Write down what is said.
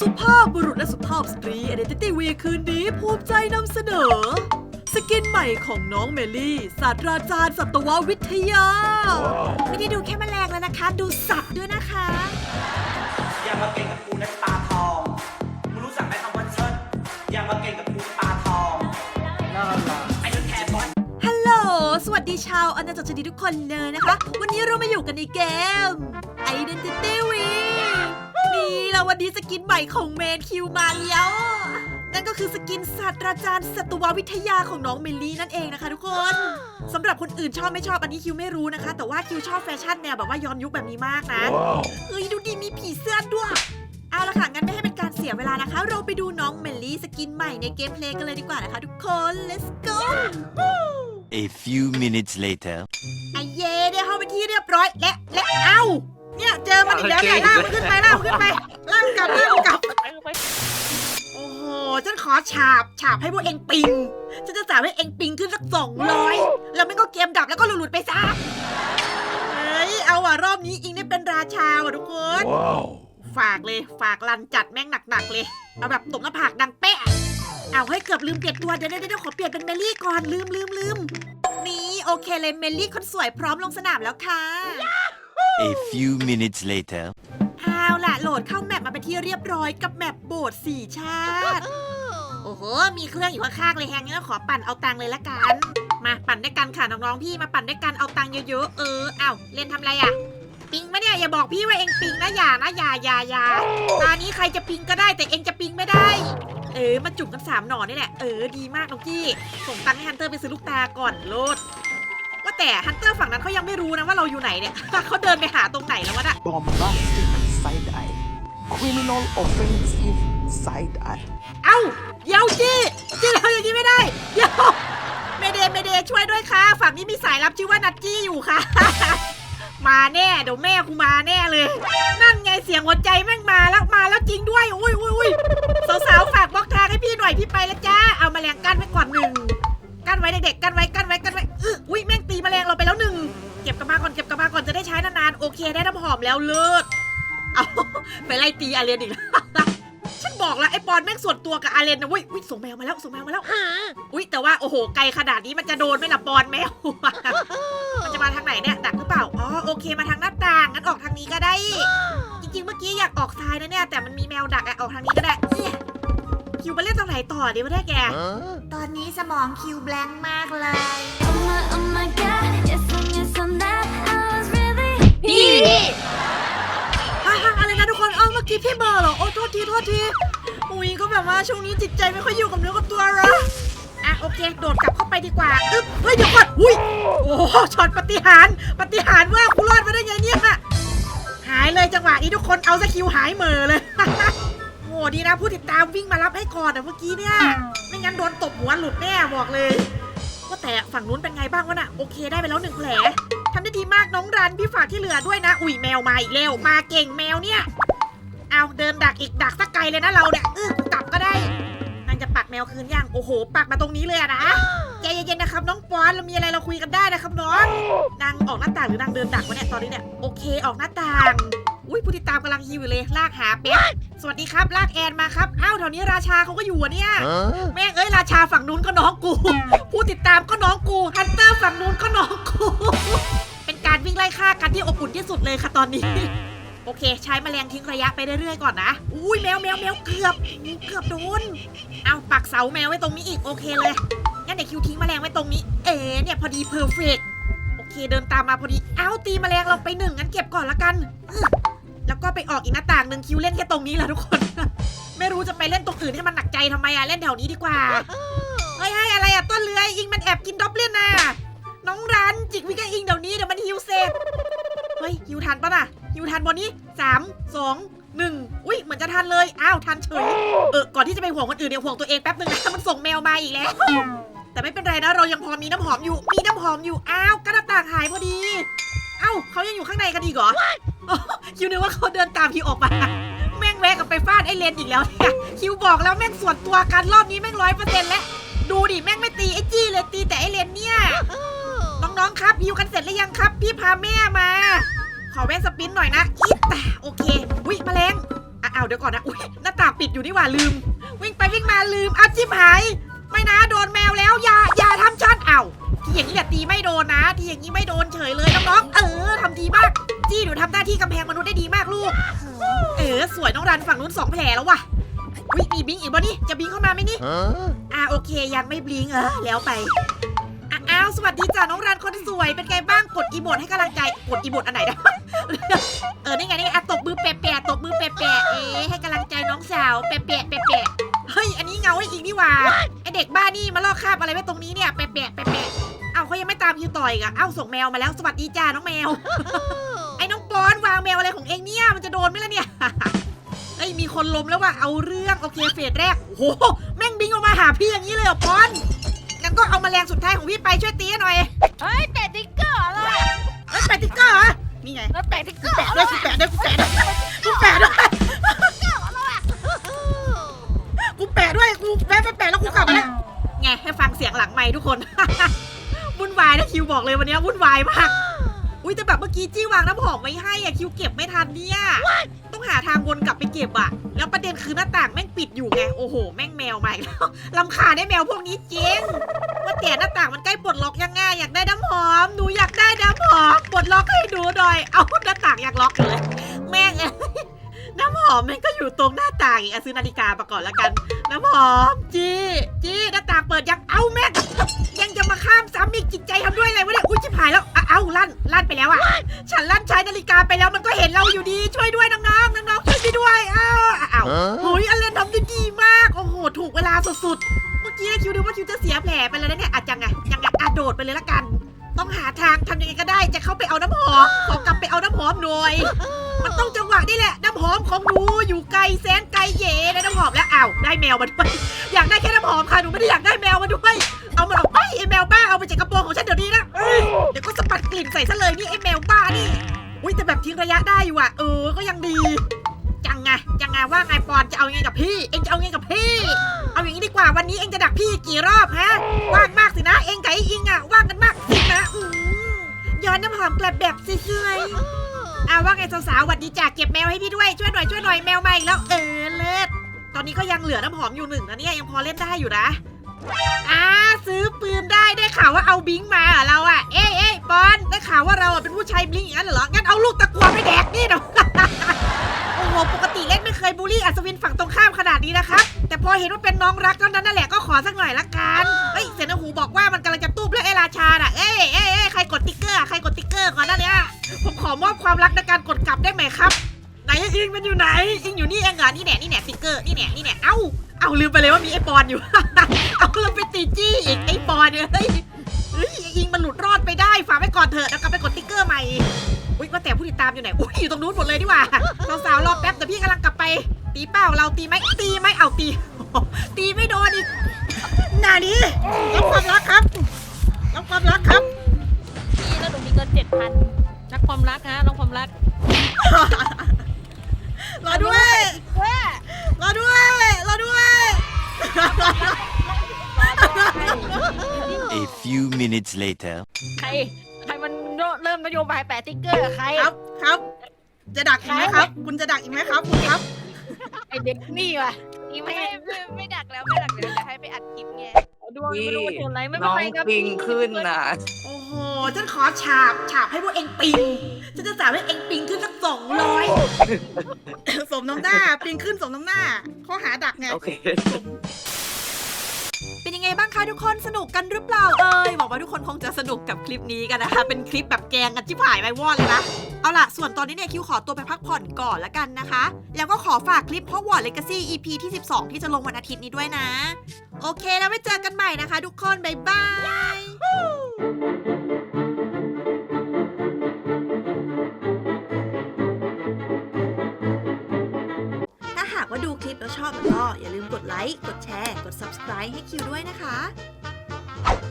สุภาพบุรุษและสุภาพสตรี Identity Week คืนนี้ภูมิใจนำเสนอ สกินใหม่ของน้องเมลี่ ศาสตราจารย์สัตววิทยา ไม่ได้ดูแค่แมลงแล้วนะคะ ดูสัตว์ด้วยนะคะ อย่ามาเก่งกับกูนะปลาทองมึงรู้จักไหมคำว่าเชิดอย่ามาเก่งกับกูปลาทองไอ้เจ้าแทนบอลฮัลโหล สวัสดีชาวอนาจักรชนีทุกคนเลยนะคะ วันนี้เรามาอยู่กันในเกม Identity Week แล้ววันนี้สกินใหม่ของเมนคิวมาแล้วนั่นก็คือสกินศาสตราจารย์สัตววิทยาของน้องเมลลี่นั่นเองนะคะทุกคนสำหรับคนอื่นชอบไม่ชอบอันนี้คิวไม่รู้นะคะ แต่ว่าคิวชอบแฟชั่นแนวแบบว่าย้อนยุคแบบนี้มากนะเฮ้ยดูดีมีผีเสื้อด้วย เอาละค่ะ งั้นไม่ให้เป็นการเสียเวลานะคะ เราไปดูน้องเมลลี่สกินใหม่ในเกมเพลย์กันเลยดีกว่านะคะทุกคน let's go A few minutes later. ไอเย่ได้เข้าไปที่เรียบร้อยและและเอ้า เนี่ยเจอมันอีกแล้วเนี่ยลากมันขึ้นไปลากมันขึ้นไปลากมันกลับลากมันกลับโอ้โห ฉันขอฉาบ ฉาบให้พวกเองปิง ฉันจะสาบให้เองปิงขึ้นสักสองร้อยแล้วไม่ก็เกมดับแล้วก็หลุดๆไปซะ เฮ้ย เอาอะรอบนี้อิงได้เป็นราชาว่ะทุกคน Wow. ฝากเลย ฝากรันจัดแม่งหนักๆเลย เอาแบบตบหน้าผากดังเป๊ะ เอาให้เกือบลืมเปลี่ยนตัว เดี๋ยวเดี๋ยวเดี๋ยวขอเปลี่ยนเป็นเมลี่ก่อนลืมลืมลืมนี่ โอเคเลยเมลี่คนสวยพร้อมลงสนามแล้วค่ะ A few minutes later. เอาล่ะโหลดเข้าแมปมาเป็นที่เรียบร้อยกับแมปโบสถ์สี่ชาติ โอ้โห มีเครื่องอยู่ข้างๆเลยแฮงงั้นขอปั่นเอาตังค์เลยละกัน มาปั่นด้วยกันค่ะน้องๆพี่มาปั่นด้วยกันเอาตังค์เยอะๆเออเอาเล่นทำอะไรอะปิงมะเนี่ยอย่าบอกพี่ว่าเองปิงนะอย่านะอย่าอย่าอย่าตอนนี้ใครจะปิงก็ได้แต่เองจะปิงไม่ได้ เออ มาจุ่มกันสามหน่อนี่แหละ เออ ดีมากน้องกี้ส่งตังค์ให้ฮันเตอร์ไปซื้อลูกตาก่อนโลด ว่าแต่ฮันเตอร์ฝั่งนั้นเขายังไม่รู้นะว่าเราอยู่ไหนเนี่ย เขาเดินไปหาตรงไหนแล้ววะน่ะ bombastic side eye, criminal offensive side eye. เอ้าเดี๋ยวจี้จี้เราอย่างนี้ไม่ได้เดี๋ยวเมเดเมเดช่วยด้วยค่ะ ฝั่งนี้มีสายลับชื่อว่านัตจี้อยู่ค่ะ มาแน่เดี๋ยวแม่กูมาแน่เลย นั่นไง เสียงหัวใจแม่งมาแล้วมาแล้วจริงด้วย อุ้ยอุ้ยอุ้ยสาวๆฝากบล็อกทางให้พี่หน่อยพี่ไปแล้วจ้า เอาแมลงกั้นไว้ก่อนหนึ่งกั้นไว้เด็กๆกั้นไว้กั้นไว้กั้นไว้อื้ออุ้ยแม่งตีแมลงเราไปแล้วหนึ่งเก็บกลับมาก่อนเก็บกลับมาก่อนจะได้ใช้นานๆโอเคได้น้ำหอมแล้วเลิศเอาไปไล่ตีอาเรียนอีกแล้วฉันบอกแล้วไอ้ปอนแม่งส่วนตัวกับอาเรนนะเว้ยอุ้ยส่งแมวมาแล้วส่งแมวมาแล้วอุ้ยแต่ว่าโอ้โหไกลขนาดนี้มันจะโดนไหมล่ะปอนแมวมันจะมาทางไหนเนี่ยดักหรือเปล่าอ๋อโอเคมาทางหน้าต่างงั้นออกทางนี้ก็ได้ จริงๆเมื่อกี้อยากออกซ้ายนะเนี่ย แต่มันมีแมวดักอะออกทางนี้ก็ได้เอี้ยคิวไปเล่นตรงไหนต่อดีวะเนี่ยแก ตอนนี้สมองคิวแบงค์มากเลย Oh my, oh my god, yes and yes on that. I was really ฮ่าฮ่าอะไรนะทุกคนเอ้าเมื่อกี้พี่เบอร์เหรอ โอ้โทษที โทษที อุ้ยก็แบบว่าช่วงนี้จิตใจไม่ค่อยอยู่กับเนื้อกับตัวเหรออะโอเค โดดกลับเข้าไปดีกว่าอึ๊บเฮ้ยเดี๋ยวก่อนอุ้ย โอ้โหช็อตปฏิหารย์ปฏิหารย์ว่ากูรอดมาได้ไงเนี่ยหายเลยจังหวะนี้ทุกคนเอาสกิลหายเหม่อเลยโอ้ดีนะผู้ติดตามวิ่งมารับให้ก่อนอะเมื่อกี้เนี่ย ไม่งั้นโดนตบหัวหลุดแน่บอกเลยว่าแต่ฝั่งนู้นเป็นไงบ้างวะน่ะโอเคได้ไปแล้วหนึ่งแผลทำได้ดีมากน้องรันพี่ฝากที่เหลือด้วยนะ อุ้ยแมวมาอีกแล้วมาเก่งแมวเนี่ย เอาเดินดักอีกดักสักไกลเลยนะเราเนี่ยเออกลับก็ได้นางจะปักแมวคืนยังโอ้โห ปักมาตรงนี้เลยอะนะใจเย็น ปอนเรามีอะไรเราคุยกันได้นะครับน้องนางออกหน้าต่างหรือนางเดินดักวะเนี่ยตอนนี้เนี่ยโอเคออกหน้าต่าง อุ้ยผู้ติดตามกำลังฮิวอยู่เลยลากหาเป๊ะสวัสดีครับลากแอนมาครับอ้าวแถวนี้ราชาเขาก็อยู่อะเนี่ย Huh? แม่งเอ้ยราชาฝั่งนู้นก็น้องกู ผู้ติดตามก็น้องกูฮันเตอร์ฝั่งนู้นก็น้องกู เป็นการวิ่งไล่ฆ่ากันที่อบอุ่นที่สุดเลยค่ะตอนนี้ โอเค ใช้แมลงทิ้งระยะไปเรื่อยๆก่อนนะ อุ้ยแมวแมวแมวเกือบเกือบโดน เอาปักเสาแมวไว้ตรงนี้อีกโอเคเลย งั้นเดี๋ยวคิวทิ้งแมลงไว้ตรงนี้ เอ๋เนี่ยพอดีเพอร์เฟกโอเคเดินตามมาพอดี เอาตีแมลงเราไปหนึ่งงั้นเก็บก่อนละกัน แล้วก็ไปออกอีกหน้าต่างหนึ่งคิวเล่นแค่ตรงนี้แหละทุกคน ไม่รู้จะไปเล่นตรงอื่นให้มันหนักใจทำไมอะเล่นแถวนี้ดีกว่า เฮ้ยเฮ้อะไรอะต้นเลื้อยอิงมันแอบกินด็อบเลียนน่ะ น้องรันจิกวิกอิงเดี๋ยวนี้เดี๋ยวมันฮิวเสร็จ เฮ้ยฮิวทันปะน่ะฮิวทันบนนี้สามสองหนึ่งอุ้ยเหมือนจะทันเลย อ้าว ทันเฉย เออ ก่อนที่จะไปห่วงคนอื่นเนี่ยวห่วงตัวเองแป๊บนึงนะมันส่งแมวมาอีกแล้ว แต่ไม่เป็นไรนะเรายังพอมีน้ำหอมอยู่ มีน้ำหอมอยู่ อ้าวกระต่างหายพอดี เอ้าเขายังอยู่ข้างในกันอีกเหรออ๋อคิวนึกว่าเขาเดินตามคิวออกมา แม่งแวะกลับไปฟาดไอเลนอีกแล้วเนี่ยคิวบอกแล้วแม่งส่วนตัวกันรอบนี้แม่งร้อยเปอร์เซ็นต์แล้ว ดูดิแม่งไม่ตีไอจี้เลยตีแต่ไอเลนเนี่ย น้องๆครับฮิวกันเสร็จหรือยังครับ พี่พาแม่มา ขอแวะสปินหน่อยนะอีตาโอเค อุ้ยแมลงอะอ้าวเดี๋ยวก่อนนะ อุ้ยหน้าต่างปิดอยู่นี่หว่าลืม วิ่งไปวิ่งมาลืมอ้าวจิ๊บหาย ไม่นะโดนแมวแล้วอย่าอย่าทำฉันอ้าวที่อย่างนี้อย่าตีไม่โดนนะ ที่อย่างนี้ไม่โดนเฉยเลยน้องๆเออทำดีมาก จี้หนูทำหน้าที่กำแพงมนุษย์ได้ดีมากลูก เออสวยน้องรันฝั่งนู้นสองแผลแล้วว่ะวิมีบิงอีกบ่นี่จะบิงเข้ามาไหมนี่อ่าโอเคยังไม่บลิงเออแล้วไปอะอ้าวสวัสดีจ้าน้องรันคนสวยเป็นไงบ้างกดอีโมดให้กำลังใจกดอีโมดอันไหนนะเออนี่ไงนี่ไงอะตบมือแปะๆตบมือแปะๆเอ๊ะให้กำลังใจน้องสาวแปะๆแปะๆเฮ้ยอันนี้เงาให้อีกนี่หว่าไอ เด็กบ้านี่มาลอกคราบอะไรไว้ตรงนี้เนี่ยแปะๆแปะๆเอ้าเขายังไม่ตามคิวต่อยกอะเอ้าส่งแมวมาแล้วสวัสดีจ้าน้องแมว ไอ้น้องปอนวางแมวอะไรของเองเนี่ยมันจะโดนไหมล่ะเนี่ยเอ้ยมีคนล้มแล้วว่ะเอาเรื่องโอเคเฟสแรกโอ้โหแม่งบิงออกมาหาพี่อย่างนี้เลยเหรอปอนงั้นก็เอาแมลงสุดท้ายของพี่ไปช่วยตีให้หน่อยเฮ้ยแปะติ๊กเกอร์เลยเอ้ยแปะติ๊กเกอร์เหรอนี่ไงแล้วแปะติ๊กเกอร์แปะด้วยกูแปะด้วยกูแปะด้วยกูแปะด้วยกูแปะด้วยกูแวะไปแปะแล้วกูกลับมาแล้วไงให้ฟังเสียงหลังไมค์ ทุกคน วุ่นวายนะคิวบอกเลยวันนี้วุ่นวายมาก อุ้ยแต่แบบเมื่อกี้จี้วางน้ำหอมไว้ให้อะคิวเก็บไม่ทันเนี่ย ต้องหาทางวนกลับไปเก็บอะแล้วประเด็นคือหน้าต่างแม่งปิดอยู่ไง โอ้โห แม่งแมวมาอีกแล้วลำคาญได้แมวพวกนี้จริงว่าแต่หน้าต่างมันใกล้ปลดล็อกยังไงอยากได้น้ำหอม หนูอยากได้น้ำหอม ปลดล็อกให้ดูหน่อย เอาหน้าต่างอยากล็อกอยู่เลย แม่งเอ้ย น้ำหอมแม่งก็อยู่ตรงหน้าต่างอีกอะซื้อนาฬิกามาก่อนแล้วกัน น้ำหอมจี้จี้หน้าต่างเปิดยังเอาแม่งยังจะมาข้ามซ้ำอีกจิตใจทำด้วยอะไรวะเนี่ยอุ้ยชิบหายแล้วอะเอ้าลั่นลั่นไปแล้วอะฉันลั่นใช้นาฬิกาไปแล้วมันก็เห็นเราอยู่ดีช่วยด้วยน้องๆน้องๆช่วยพี่ด้วยอ้าวอ้าวเฮ้ยอเลนทำได้ดีมากโอ้โหถูกเวลาสุดๆเมื่อกี้นะคิวดูว่าคิวจะเสียแผลไปแล้วนะเนี่ยอะจังไงยังไงอะโดดไปเลยละกัน ต้องหาทางทำยังไงก็ได้จะเข้าไปเอาน้ำหอมขอกลับไปเอาน้ำหอมหน่อย มันต้องจังหวะนี่แหละ น้ำหอมของหนูอยู่ไกลแสนไกลเย่ได้น้ำหอมแล้วอ้าวได้แมวมาด้วยอยากได้แค่น้ำหอมค่ะหนูไม่ได้อยากได้แมวมาด้วยเอามันออกไปไอ้แมวบ้าเอาไปจากกระโปรงของฉันเดี๋ยวนี้นะเอ้ยเดี๋ยวก็สะบัดกลิ่นใส่ซะเลยนี่ไอ้แมวบ้านี่อุ้ยแต่แบบทิ้งระยะได้อยู่อะเออก็ยังดีจังไงจังไงว่าไงปอนจะเอายังไงกับพี่ เองจะเอายังไงกับพี่ เอาอย่างนี้ดีกว่าวันนี้เองจะดักพี่กี่รอบฮะว่างมากสินะ เองกับไอ้อิงอะว่างกันมากสินะอืม ย้อนน้ำหอมกลับแบบสวยๆอ่าว่าไงสาวๆหวัดดีจ้ะเก็บแมวให้พี่ด้วยช่วยหน่อยช่วยหน่อยแมวมาอีกแล้วเออเลิศตอนนี้ก็ยังเหลือน้ำหอมอยู่หนึ่งนะเนี่ยยังพอเล่นได้อยู่นะอ่าซื้อปืนได้ได้ข่าวว่าเอาบิงมาเหรอเราอะเอ้ยเอ้ยปอนได้ข่าวว่าเราอะเป็นผู้ชายบลิงอย่างนั้นเหรองั้นเอาลูกตะกัวไปแดกนี่เนาะโอ้โหปกติเล่นไม่เคยบูลลี่อัศวินฝั่งตรงข้ามขนาดนี้นะครับแต่พอเห็นว่าเป็นน้องรักเท่านั้นนั่นแหละก็ขอสักหน่อยละกันเฮ้ยเสนาหูบอกว่ามัน ขอมอบความรักในการกดกลับได้ไหมครับ ไหนไอ้อิงมันอยู่ไหน อิงอยู่นี่เองเหรอนี่แหน่นี่แหน่ติ๊กเกอร์นี่แหน่นี่แหน่เอ้าเอาลืมไปเลยว่ามีไอ้ปอนอยู่ เอาเราไปตีจี้อีกไอ้ปอนเนี่ยเฮ้ยเฮ้ยไอ้อิงมันหลุดรอดไปได้ฝากไว้ก่อนเถอะแล้วกลับไปกดติ๊กเกอร์ใหม่อุ้ยว่าแต่ผู้ติดตามอยู่ไหนอุ้ยอยู่ตรงนู้นหมดเลยดีกว่าสาวๆรอแป๊บแต่พี่กำลังกลับไป ตีเป้าเราตีไหมตีไหมเอาตี ตีไม่โดนอีกหนานี้รับความรักครับรับความรักครับ พี่แล้วหนูมีเงินเจ็ดพัน รักความรักฮะน้องความรักรอด้วยรอด้วย รอด้วย A few minutes later. ใครใครมันเริ่มนโยบายแปะติ๊กเกอร์ใครครับครับ จะดักอีกไหมครับ คุณจะดักอีกไหมครับคุณครับ ไอเด็กนี่ว่ะนี่ไม่ไม่ไม่ดักแล้วไม่ดักแล้วจะให้ไปอัดคลิปไง ดวงไม่รู้ว่าเห็นอะไรไม่เป็นน้องไรครับปิงขึ้นน่ะ โอ้โห ฉันขอฉาบฉาบให้พวกเองปิง ฉันจะสาบให้เองปิงขึ้นสักสองร้อยสมน้ำหน้า ปิงขึ้นสมน้ำหน้า ข้อหาดักไง โอเค เป็นยังไงบ้างคะทุกคนสนุกกันหรือเปล่าเอ่ยบอกว่าทุกคนคงจะสนุกกับคลิปนี้กันนะคะ เป็นคลิปแบบแกงกันชิบหายไปวอดเลยนะเอาล่ะ ส่วนตอนนี้เนี่ยคิวขอตัวไปพักผ่อนก่อนละกันนะคะ แล้วก็ขอฝากคลิปฮอกวอตส์เลกาซี่ EP ที่ 12 ที่จะลงวันอาทิตย์นี้ด้วยนะ โอเคแล้วไว้เจอกันใหม่นะคะ ทุกคน บ๊ายบาย ถ้าหากว่าดูคลิปแล้วชอบก็อย่าลืมกดไลค์ กดแชร์ กด subscribe ให้คิวด้วยนะคะ